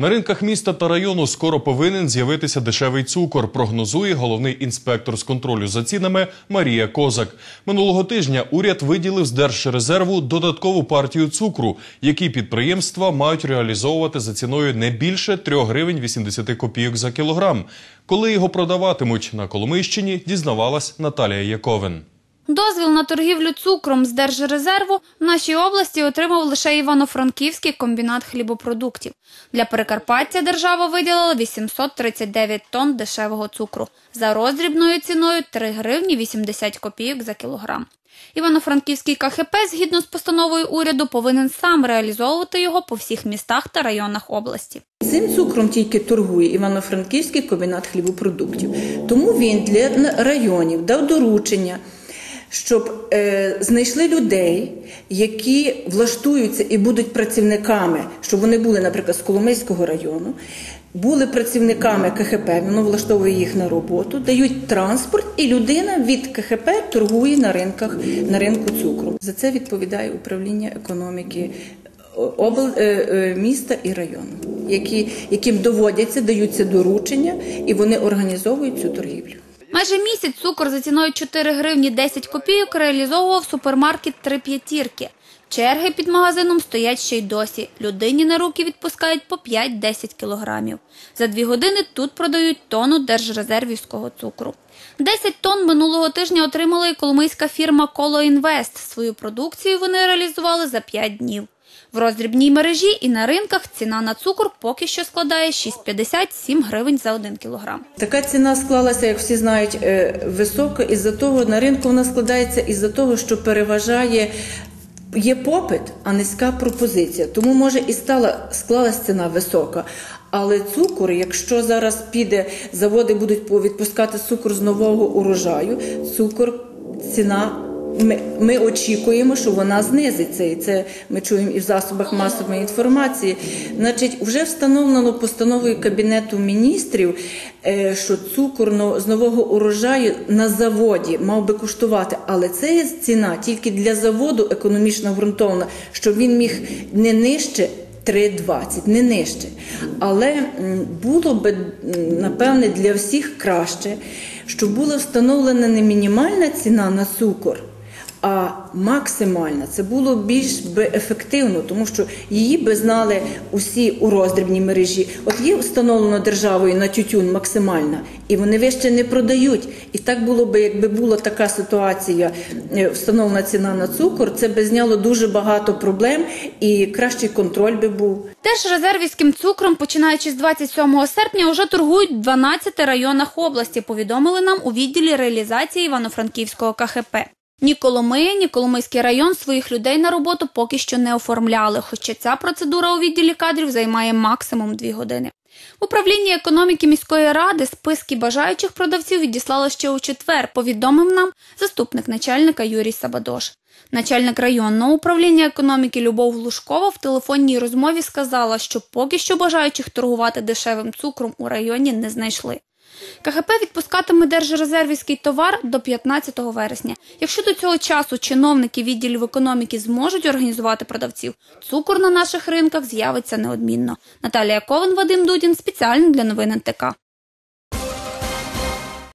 На ринках міста та району скоро повинен з'явитися дешевий цукор, прогнозує головний інспектор з контролю за цінами Марія Козак. Минулого тижня уряд виділив з держрезерву додаткову партію цукру, які підприємства мають реалізовувати за ціною не більше 3 гривень 80 копійок за кілограм. Коли його продаватимуть на Коломийщині, дізнавалась Наталія Яковин. Дозвіл на торгівлю цукром з Держрезерву в нашій області отримав лише Івано-Франківський комбінат хлібопродуктів. Для Прикарпаття держава виділила 839 тонн дешевого цукру за роздрібною ціною 3 гривні 80 копійок за кілограм. Івано-Франківський КХП, згідно з постановою уряду, повинен сам реалізовувати його по всіх містах та районах області. Цим цукром тільки торгує Івано-Франківський комбінат хлібопродуктів. Тому він для районів дав доручення, щоб е, знайшли людей, які влаштуються і будуть працівниками, щоб вони були, наприклад, з Коломийського району, були працівниками КХП, воно влаштовує їх на роботу, дають транспорт, і людина від КХП торгує на ринках на ринку цукру. За це відповідає управління економіки обл... е, е, міста і району, які, яким доводяться, даються доручення, і вони організовують цю торгівлю. Майже місяць цукор за ціною 4 гривні 10 копійок реалізовував супермаркет «Три п'ятірки». Черги під магазином стоять ще й досі. Людині на руки відпускають по 5-10 кілограмів. За дві години тут продають тонну держрезервівського цукру. 10 тонн минулого тижня отримала і коломийська фірма «Коло Інвест». Свою продукцію вони реалізували за 5 днів. В роздрібній мережі і на ринках ціна на цукор поки що складає 6,50-7 гривень за 1 кілограм. Така ціна склалася, як всі знають, е, висока. Із-за того на ринку вона складається із-за того, що переважає. Є попит, а низька пропозиція. Тому може і стала склалась ціна висока. Але цукор, якщо зараз піде, заводи будуть відпускати цукор з нового урожаю, цукор ціна. Ми, ми очікуємо, що вона знизиться, і це ми чуємо і в засобах масової інформації. Значить, вже встановлено постановою Кабінету міністрів, е, що цукор з нового урожаю на заводі мав би коштувати, але це ціна тільки для заводу економічно ґрунтовна, щоб він міг не нижче 3,20, не нижче. Але було би напевне для всіх краще, щоб була встановлена не мінімальна ціна на цукор. А максимальна це було більш би ефективно, тому що її би знали усі у роздрібній мережі. От є встановлено державою на тютюн максимальна, і вони вище не продають. І так було би, якби була така ситуація, е, встановлена ціна на цукор, це би зняло дуже багато проблем і кращий контроль би був. Держрезервівським цукром, починаючи з 27 серпня, уже торгують в 12 районах області, повідомили нам у відділі реалізації Івано-Франківського КХП. Ні Коломия, ні Коломийський район своїх людей на роботу поки що не оформляли, хоча ця процедура у відділі кадрів займає максимум 2 години. В управлінні економіки міської ради списки бажаючих продавців відіслали ще у четвер, повідомив нам заступник начальника Юрій Сабадош. Начальник районного управління економіки Любов Глушкова в телефонній розмові сказала, що поки що бажаючих торгувати дешевим цукром у районі не знайшли. КХП відпускатиме держрезервівський товар до 15 вересня. Якщо до цього часу чиновники відділів економіки зможуть організувати продавців, цукор на наших ринках з'явиться неодмінно. Наталія Ковен, Вадим Дудін спеціально для новин НТК.